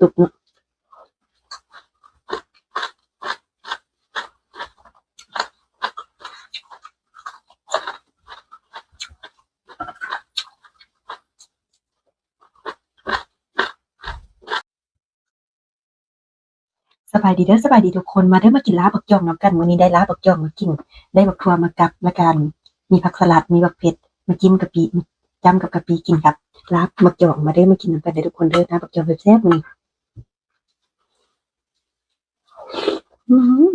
ตุกสบายดีเด้อสบายดีทุกคนมาเด้อมากินลาบักจ่องน้ำกันวันนี้ได้ลาบักจ่องมากิน ได้บักทัวมากับละกัน มีผักสลัดมีบักเผ็ดมาจิ้มกะปิ จำกับกะปิกินครับลาบบักจ่องมาเด้อมากินน้ำกันเด้ทุกคนเด้อนะบักจ่องแซ่บๆมื้อนี้อืม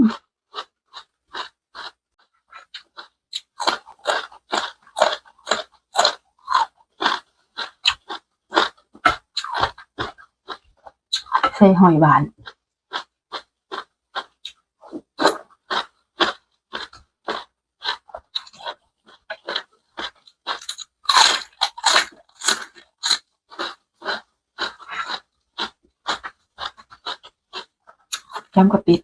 ใส่หอยหวาน ย้ำกะปิ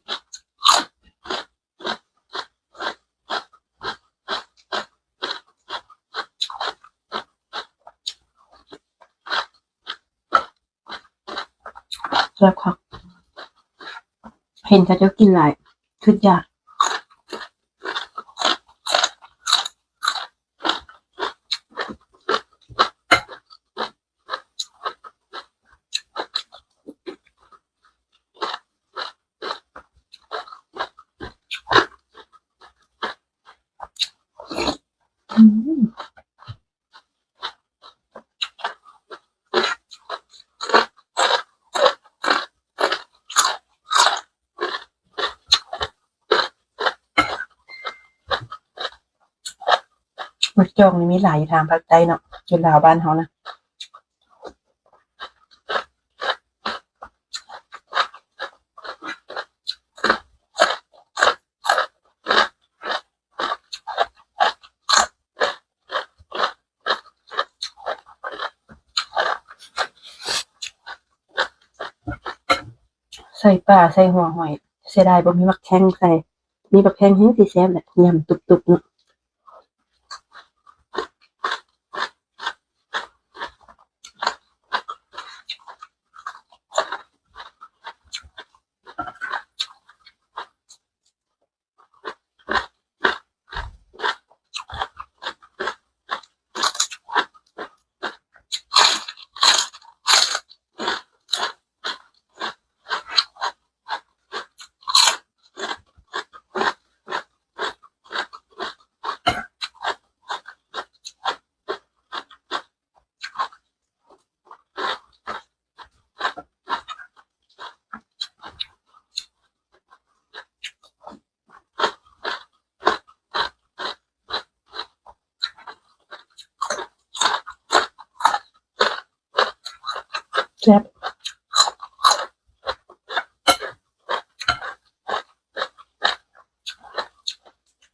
แล้วครับเห็นเขาเจะกินหลายทุกอย่าง อืม มักจองนี่มีหลายอยู่ทางภาคใต้เนาะอยู่ลาวบ้านเขานะใส่ปลาใส่หัวหอย เสียดายบ่มีมักแข้งใส่ มีบักแข้งแห้งสิแซ่บแหละยำตุบๆเนาะ แซ่บ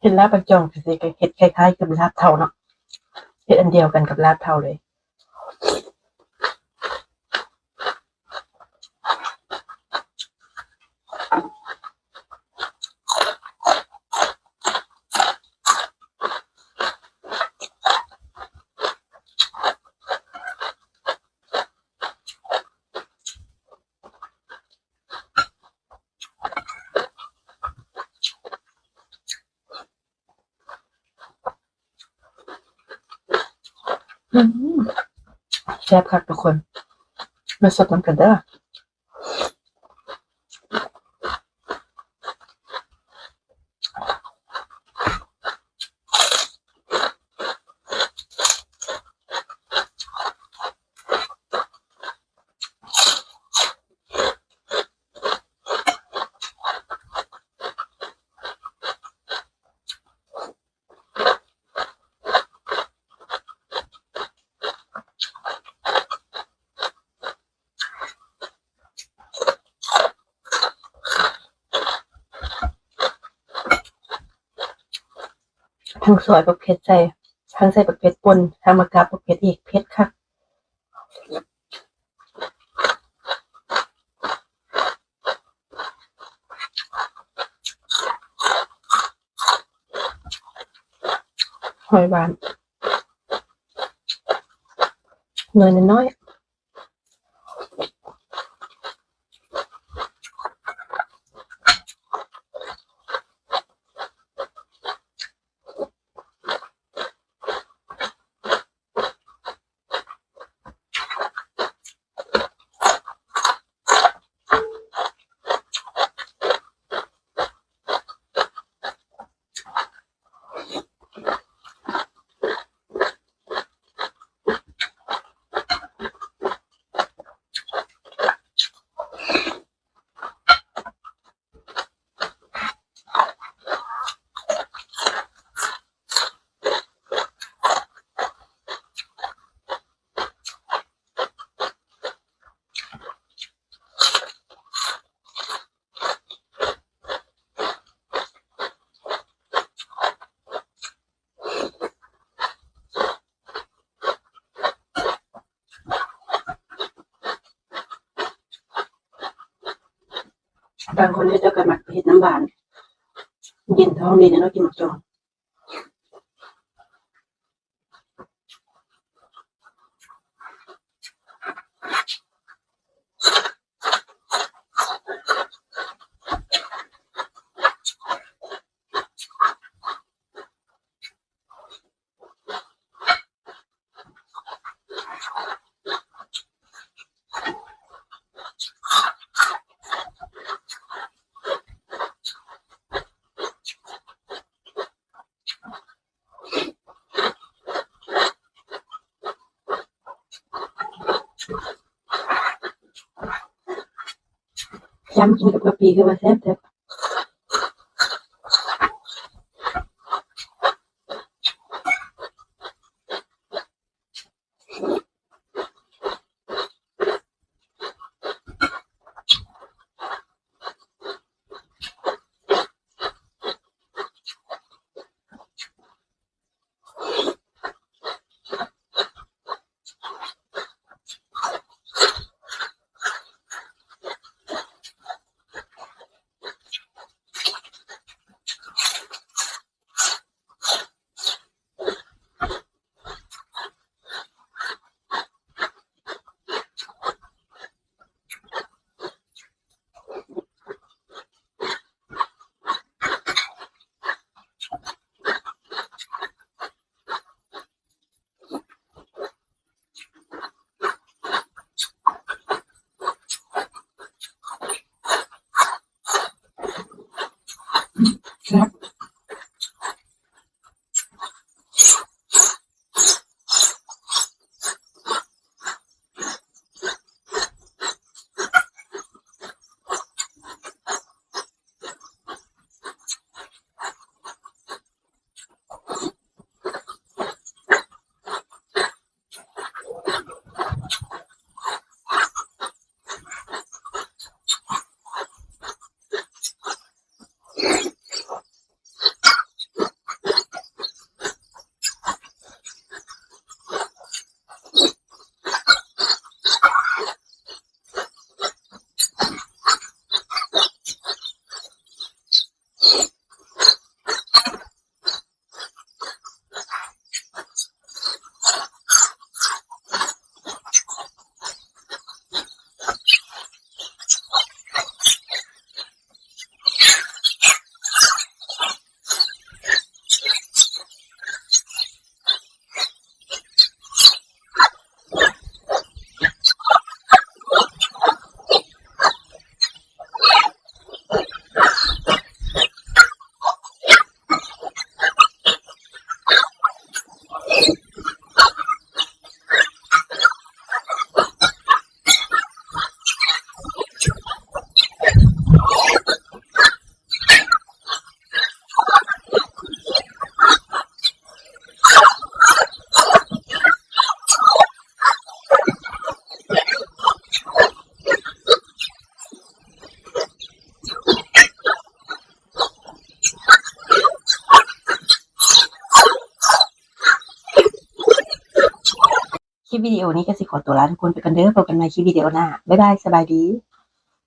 เห็ดลาบประจองสิเห็ดคล้ายๆกับลาบเทาเนาะเห็ดอันเดียวกันกับลาบเทาเลย แซ่บครับทุกคน มาสดน้ำกันเด้อ ทั้งซอยบักเผ็ดใส่ทั้งใส่บักเผ็ดป่นทั้งมะกาบบักเผ็ดอีกเผ็ดค่ะหอยหวานเนยน้อยๆ บางคนเนี่ยจะเกิดมาเห็ดน้ำหวาน กินท้องดีเนี่ยเนาะกินหมักจอง ย้ำกินกับกะปิคือว่าแซ่บแซ่บ ลิปวิดีโอนี้ก็สิขอตัวลาทุกคนไปกันเด้อพบกันใหม่คลิปวิดีโอหน้าบ๊ายบายสบายดี